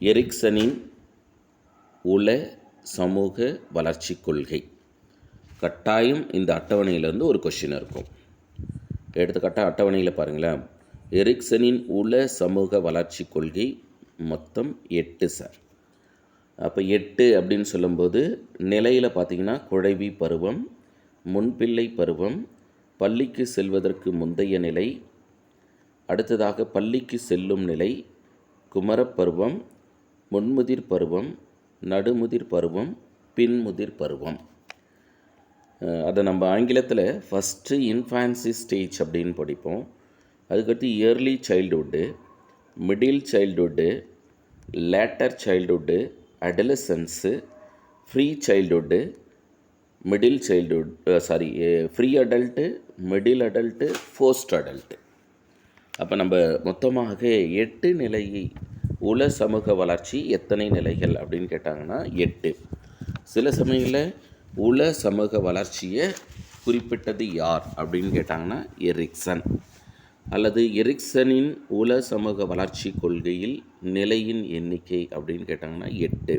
எரிக்சனின் உல சமூக வளர்ச்சி கொள்கை. கட்டாயம் இந்த அட்டவணையிலேருந்து ஒரு கொஷின் இருக்கும். எடுத்துக்காட்டாக அட்டவணையில் பாருங்களேன். எரிக்சனின் உல சமூக வளர்ச்சி கொள்கை மொத்தம் எட்டு சார் அப்போ எட்டு அப்படின்னு சொல்லும்போது நிலையில் பார்த்தீங்கன்னா குழைவி பருவம் முன்பிள்ளை பருவம் பள்ளிக்கு செல்வதற்கு முந்தைய நிலை அடுத்ததாக பள்ளிக்கு செல்லும் நிலை குமரப்பருவம் முன்முதிர் பருவம் நடுமுதிர் பருவம் பின்முதிர் பருவம். அதை நம்ம ஆங்கிலத்தில் ஃபஸ்ட்டு இன்ஃபான்சி ஸ்டேஜ் அப்படின்னு படிப்போம். அதுக்கடுத்து early childhood middle childhood later childhood adolescence pre childhood middle childhood sorry pre adult middle adult post adult அப்போ நம்ம மொத்தமாக எட்டு நிலை உல சமூக வளர்ச்சி எத்தனை நிலைகள் அப்படின்னு கேட்டாங்கன்னா எட்டு. சில சமயங்களில் உல சமூக வளர்ச்சியை குறிப்பிட்டது யார் அப்படின்னு கேட்டாங்கன்னா எரிக்சன். அல்லது எரிக்சனின் உல சமூக வளர்ச்சி கொள்கையில் நிலையின் எண்ணிக்கை அப்படின்னு கேட்டாங்கன்னா எட்டு.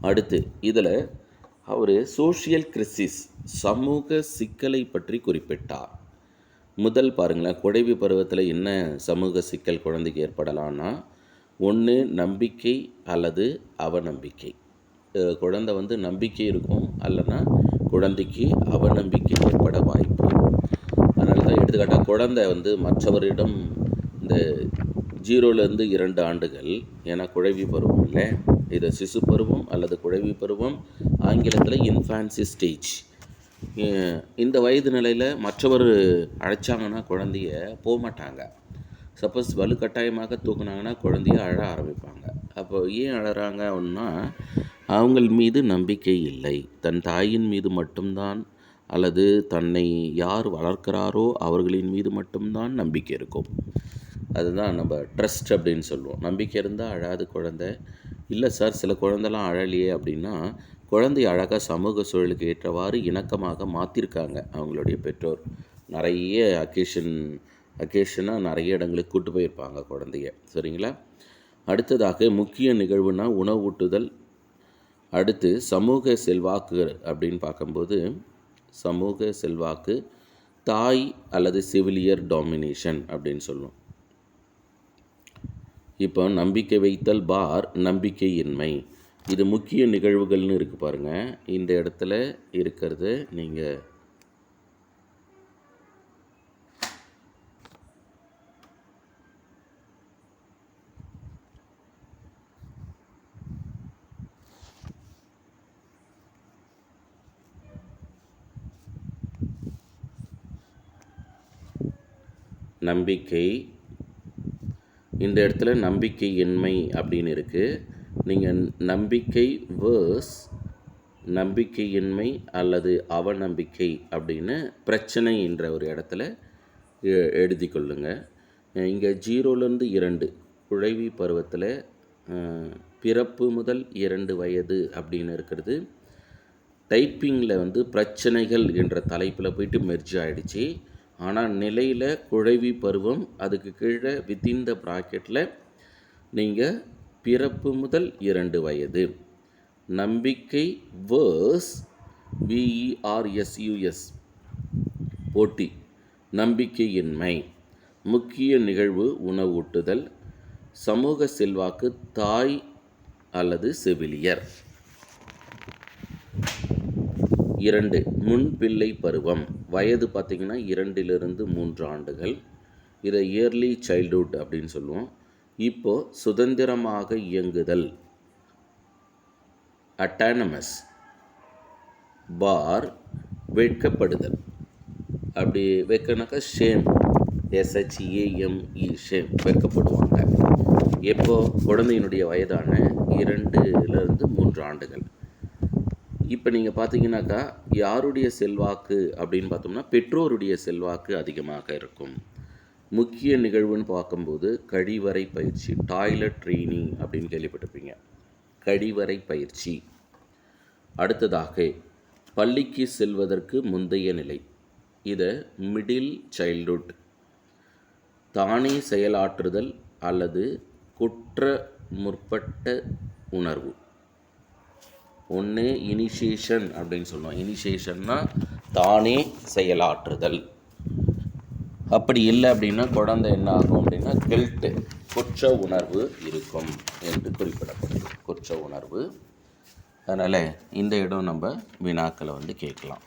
அடுத்து இதில் அவர் சோஷியல் கிரிசிஸ் சமூக சிக்கலை பற்றி குறிப்பிட்டார். முதல் பாருங்களேன் குடைவி பருவத்தில் என்ன சமூக சிக்கல் குழந்தைக்கு ஏற்படலான்னா ஒன்று நம்பிக்கை அல்லது அவநம்பிக்கை. குழந்தை வந்து நம்பிக்கை இருக்கும் அல்லனா குழந்தைக்கு அவநம்பிக்கை ஏற்பட வாய்ப்பு. அதனால தான் எடுத்துக்காட்டால் குழந்தை வந்து மற்றவரிடம் இந்த ஜீரோலேருந்து இரண்டு ஆண்டுகள் ஏன்னா குழவி பருவம் இல்லை இது சிசு பருவம் அல்லது குழவி பருவம் ஆங்கிலத்தில் இன்ஃபான்சி ஸ்டேஜ் இந்த வயது நிலையில் மற்றவர் அழைச்சாங்கன்னா குழந்தைய போக மாட்டாங்க சப்போஸ் வலுக்கட்டாயமாக தூக்குனாங்கன்னா குழந்தைய அழ ஆரம்பிப்பாங்க. அப்போ ஏன் அழறாங்க அப்படின்னா அவங்கள் மீது நம்பிக்கை இல்லை. தன் தாயின் மீது மட்டும்தான் அல்லது தன்னை யார் வளர்க்கிறாரோ அவர்களின் மீது மட்டும்தான் நம்பிக்கை இருக்கும். அதுதான் நம்ம ட்ரஸ்ட் அப்படின்னு சொல்லுவோம். நம்பிக்கை இருந்தால் அழாது குழந்தை. இல்லை சார் சில குழந்தைலாம் அழலையே அப்படின்னா குழந்தை அழகாக சமூக சூழலுக்கு ஏற்றவாறு இணக்கமாக மாற்றிருக்காங்க அவங்களுடைய பெற்றோர். நிறைய அக்கேஷன் அக்கேஷனாக நிறைய இடங்களுக்கு கூட்டு போயிருப்பாங்க குழந்தைய சரிங்களா? அடுத்ததாக முக்கிய நிகழ்வுனா உணவூட்டுதல். அடுத்து சமூக செல்வாக்கு அப்படின்னு பார்க்கும்போது சமூக செல்வாக்கு தாய் அல்லது செவிலியர் டாமினேஷன் அப்படின்னு சொல்லுவோம். இப்போ நம்பிக்கை வைத்தல் பார் நம்பிக்கையின்மை. இது முக்கிய நிகழ்வுகள்னு இருக்குது பாருங்கள் இந்த இடத்துல இருக்கிறது நீங்கள் நம்பிக்கை. இந்த இடத்துல நம்பிக்கையின்மை அப்படின்னு இருக்குது நீங்கள் நம்பிக்கை வேர்ஸ் நம்பிக்கையின்மை அல்லது அவநம்பிக்கை அப்படின்னு பிரச்சனை என்ற ஒரு இடத்துல எ- எழுதி கொள்ளுங்க. இங்கே ஜீரோலேருந்து இரண்டு குழைவி பருவத்தில் பிறப்பு முதல் இரண்டு வயது அப்படின்னு இருக்கிறது. டைப்பிங்கில் வந்து பிரச்சனைகள் என்ற தலைப்பில் போயிட்டு மெர்ஜ் ஆகிடுச்சி ஆனால் நிலையில் குழைவி பருவம் அதுக்கு கீழே வித்தின் த ப்ராக்கெட்டில் நீங்கள் பிறப்பு முதல் இரண்டு வயது. நம்பிக்கை வேர்ஸ் விஇஆர்எஸ்யூஎஸ் போட்டி நம்பிக்கையின்மை முக்கிய நிகழ்வு உணவூட்டுதல் சமூக செல்வாக்கு தாய் அல்லது செவிலியர். இரண்டு முன்பிள்ளை பருவம். வயது பார்த்திங்கன்னா இரண்டிலிருந்து மூன்று ஆண்டுகள். இதை இயர்லி சைல்ட்ஹுட் அப்படின்னு சொல்லுவோம். இப்போ சுதந்திரமாக இயங்குதல். அட்டானமஸ் பார் வெட்கப்படுதல். அப்படி வெக்கனாக்கா ஷேம் எஸ்ஹெச்ஏஎம்இ ஷேம் வெட்கப்படுவாங்க. எப்போது குழந்தையினுடைய வயதான இரண்டுலேருந்து மூன்று ஆண்டுகள். இப்போ நீங்கள் பார்த்தீங்கன்னாக்கா யாருடைய செல்வாக்கு அப்படின்னு பார்த்தோம்னா பெற்றோருடைய செல்வாக்கு அதிகமாக இருக்கும். முக்கிய நிகழ்வுன்னு பார்க்கும்போது கழிவறை பயிற்சி டாய்லெட் ட்ரெயினிங் அப்படின்னு கேள்விப்பட்டிருப்பீங்க. கழிவறை பயிற்சி. அடுத்ததாக பள்ளிக்கு செல்வதற்கு முந்தைய நிலை. இதை மிடில் சைல்டுஹுட் தானே செயலாற்றுதல் அல்லது குற்ற முற்பட்ட உணர்வு. ஒன்று இனிஷியேஷன் அப்படின்னு சொல்லுவோம். இனிஷியேஷன்னா தானே செயலாற்றுதல். அப்படி இல்லை அப்படின்னா குழந்தை என்ன ஆகும் அப்படின்னா கில்ட்டு குற்ற உணர்வு இருக்கும் என்று குறிப்பிடப்படுது. குற்ற உணர்வு. அதனால் இந்த இடம் நம்ம வினாக்களை வந்து கேட்கலாம்.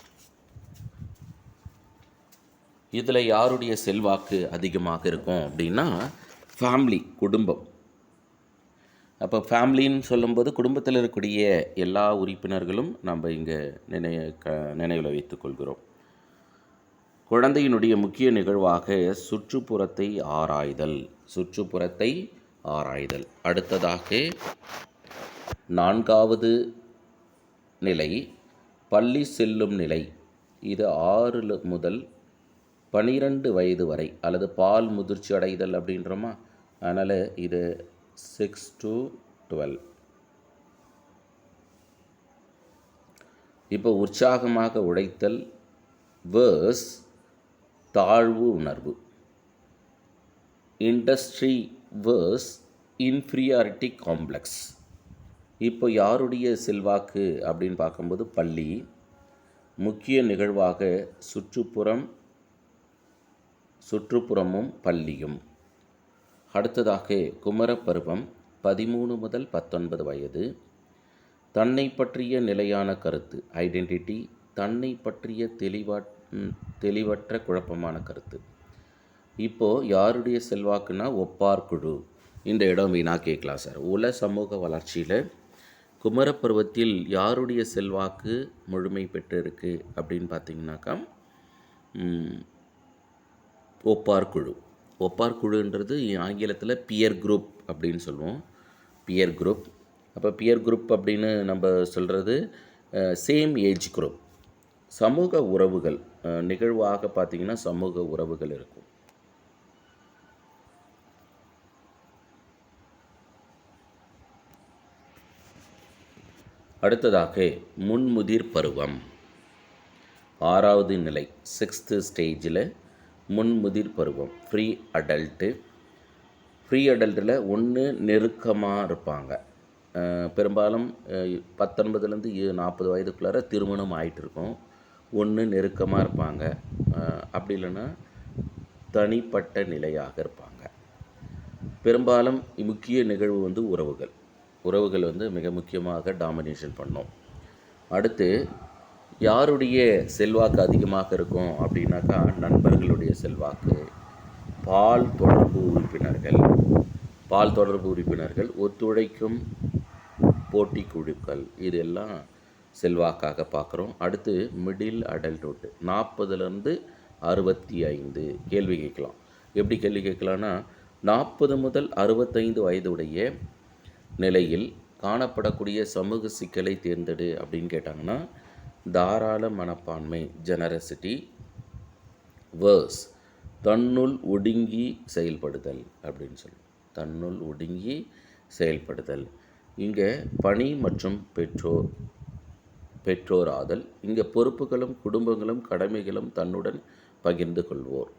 இதில் யாருடைய செல்வாக்கு அதிகமாக இருக்கும் அப்படின்னா ஃபேமிலி குடும்பம். அப்போ ஃபேமிலின்னு சொல்லும்போது குடும்பத்தில் இருக்கக்கூடிய எல்லா உறுப்பினர்களும் நம்ம இங்கே நினைய க நினைவில் வைத்துக்கொள்கிறோம் குழந்தையினுடைய முக்கிய நிகழ்வாக சுற்றுப்புறத்தை ஆராய்தல் சுற்றுப்புறத்தை ஆராய்தல். அடுத்ததாக நான்காவது நிலை பள்ளி செல்லும் நிலை. இது ஆறு முதல் பனிரெண்டு வயது வரை அல்லது பால் முதிர்ச்சி அடைதல் அப்படின்றோமா? அதனால் இது சிக்ஸ் டு டுவெல். இப்போ உற்சாகமாக உழைத்தல் வேர்ஸ் தாழ்வு உணர்வு. இண்டஸ்ட்ரி வேர்ஸ் இன்ஃபீரியாரிட்டி காம்ப்ளெக்ஸ் இப்போ யாருடைய செல்வாக்கு அப்படின்னு பார்க்கும்போது பள்ளி. முக்கிய நிகழ்வாக சுற்றுப்புறம் சுற்றுப்புறமும் பள்ளியும். அடுத்ததாக குமரப்பருவம் பதிமூணு முதல் பத்தொன்பது வயது. தன்னை பற்றிய நிலையான கருத்து ஐடென்டிட்டி தன்னை பற்றிய தெளிவா தெளிவற்ற குழப்பமான கருத்து. இப்போது யாருடைய செல்வாக்குனா ஒப்பார் குழு. இந்த இடம் வீணா கேட்கலாம் சார். உல சமூக வளர்ச்சியில் குமரப்பருவத்தில் யாருடைய செல்வாக்கு முழுமை பெற்றிருக்கு அப்படின்னு பார்த்தீங்கன்னாக்கா ஒப்பார் குழு. ஒப்பார் குழுன்றது ஆங்கிலத்தில் பியர் குரூப் அப்படின்னு சொல்லுவோம். பியர் குரூப் அப்போ பியர் குரூப் அப்படின்னு நம்ம சொல்கிறது சேம் ஏஜ் குரூப் சமூக உறவுகள் நிகழ்வாக பார்த்திங்கன்னா சமூக உறவுகள் இருக்கும். அடுத்ததாக முன்முதிர் பருவம். ஆறாவது நிலை சிக்ஸ்த்து ஸ்டேஜில் முன்முதிர் பருவம். ஃப்ரீ அடல்ட்டு ஃப்ரீ அடல்ட்டில் ஒன்று நெருக்கமாக இருப்பாங்க. பெரும்பாலும் பத்தொன்பதுலேருந்து நாற்பது வயதுக்குள்ளார திருமணம் ஆயிட்டு இருக்கும் ஒன்று நெருக்கமாக இருப்பாங்க அப்படி இல்லைன்னா தனிப்பட்ட நிலையாக இருப்பாங்க. பெரும்பாலும் முக்கிய நிகழ்வு வந்து உறவுகள். உறவுகள் வந்து மிக முக்கியமாக டாமினேஷன் பண்ணும். அடுத்து யாருடைய செல்வாக்கு அதிகமாக இருக்கும் அப்படின்னாக்கா நண்பர்களுடைய செல்வாக்கு. பால் தொடர்பு உறுப்பினர்கள். பால் தொடர்பு உறுப்பினர்கள் ஒத்துழைக்கும் போட்டி குழுக்கள். இதெல்லாம் செல்வாக்காக பார்க்குறோம். அடுத்து மிடில் அடல்ட்ஹுட் நாற்பதுலேருந்து அறுபத்தி ஐந்து கேள்வி கேட்கலாம். எப்படி கேள்வி கேட்கலான்னா நாற்பது முதல் அறுபத்தைந்து வயதுடைய நிலையில் காணப்படக்கூடிய சமூக சிக்கலை தேர்ந்தெடு அப்படின்னு கேட்டாங்கன்னா தாராள மனப்பான்மை ஜெனரசிட்டி வேர்ஸ் தன்னுள் ஒடுங்கி செயல்படுதல் அப்படின்னு சொல்லி. தன்னுள் ஒடுங்கி செயல்படுதல். இங்கே பணி மற்றும் பெற்றோர் பெற்றோராதல். இங்கே பொறுப்புகளும் குடும்பங்களும் கடமைகளும் தன்னுடன் பகிர்ந்து கொள்வோர்.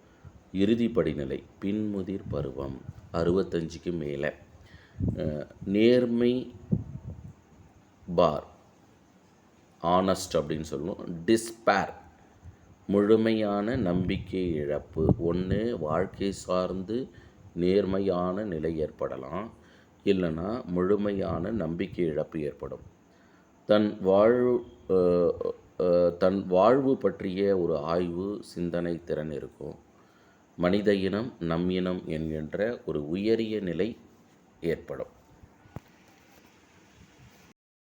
இறுதி படிநிலை பின்முதிர் பருவம் அறுபத்தஞ்சுக்கு மேலே. நேர்மை பார். ஆனஸ்ட் அப்படின்னு சொல்லுவோம். டிஸ்பேர் முழுமையான நம்பிக்கை இழப்பு. ஒன்று வாழ்க்கை சார்ந்து நேர்மையான நிலை ஏற்படலாம். இல்லைன்னா முழுமையான நம்பிக்கை இழப்பு ஏற்படும். தன் வாழ்வு தன் வாழ்வு பற்றிய ஒரு ஆய்வு சிந்தனை திறன் இருக்கும். மனித இனம் நம் இனம் என்கின்ற ஒரு உயரிய நிலை ஏற்படும்.